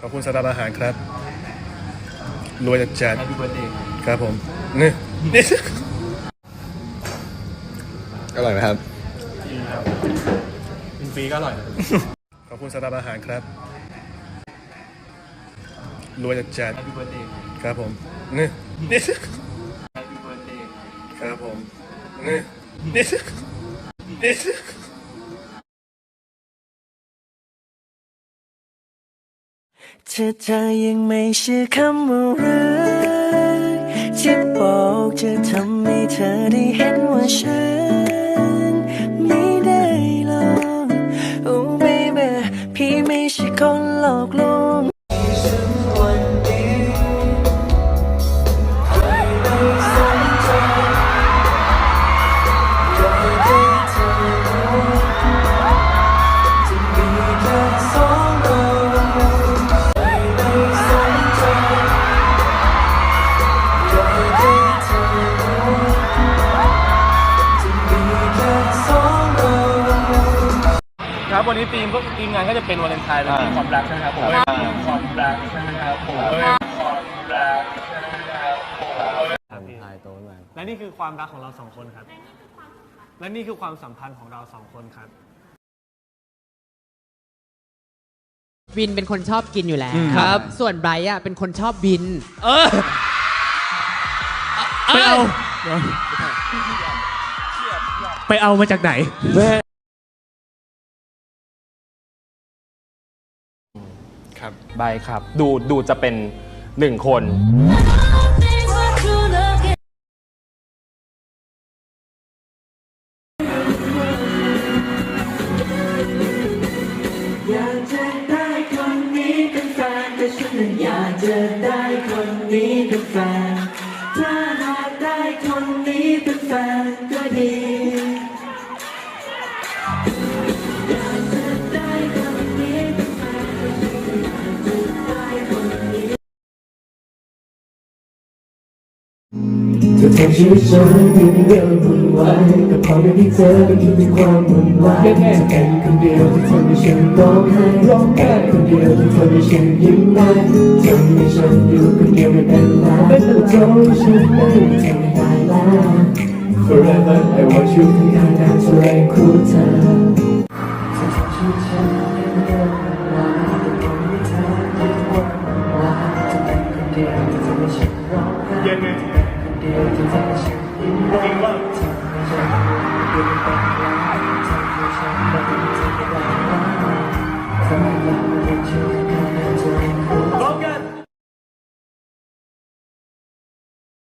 ขอบคุณสำหรับอาหารครับ รวยจัดจัดแฮปปี้เบิร์ดเดย์ครับผมนี่นี่อร่อยไหมครับกินฟรีก็อร่อย ขอบคุณสำหรับอาหารครับ รวยจัดจัดแฮปปี้เบิร์ดเดย์ครับผมนี่นี่แฮปปี้เบิร์ดเดย์ครับผมนี่นี่นี่ ถ้าเธอยังไม่เชื่อคำว่ารักที่บอกจะทำให้เธอได้เห็นว่าฉัน ครับวันนี้ทีมก็ทีมงานก็จะเป็นวาเลนไทน์เป็นทีมความรักใช่ไหมครับผมความรักใช่ไหมครับผมความรักใช่ไหมครับผมและนี่คือความรักของเราสองคนครับ และนี่คือความสัมพันธ์ของเราสองคนครับ วินเป็นคนชอบกินอยู่แล้วครับ ส่วนไบรท์อะเป็นคนชอบบิน เออไปเอา ไปเอามาจากไหน ใบครับ ดูดูจะเป็นหนึ่งคน อยากจะได้คนนี้เป็นแฟนแต่ฉันนั้นอยากจะได้คนนี้เป็นแฟน ถ้าหากได้คนนี้เป็นแฟนก็ดี จะทำชีวิตฉันเป็นเรื่องวุ่นวายแต่พอได้ที่เจอก็จะมีความวุ่นวายจะแก่คนเดียวที่ทำให้ฉันร้องไห้ร้องแก่คนเดียวที่ทำให้ฉันยิ้มได้ทำให้ฉันอยู่คนเดียวไม่เป็นไรเพราะฉันไม่ทำให้ตายแล้ว Forever I want you ข้างๆนั้นจะแรงคู่เธอจะทำชีวิตฉันเป็นเรื่อง 얘는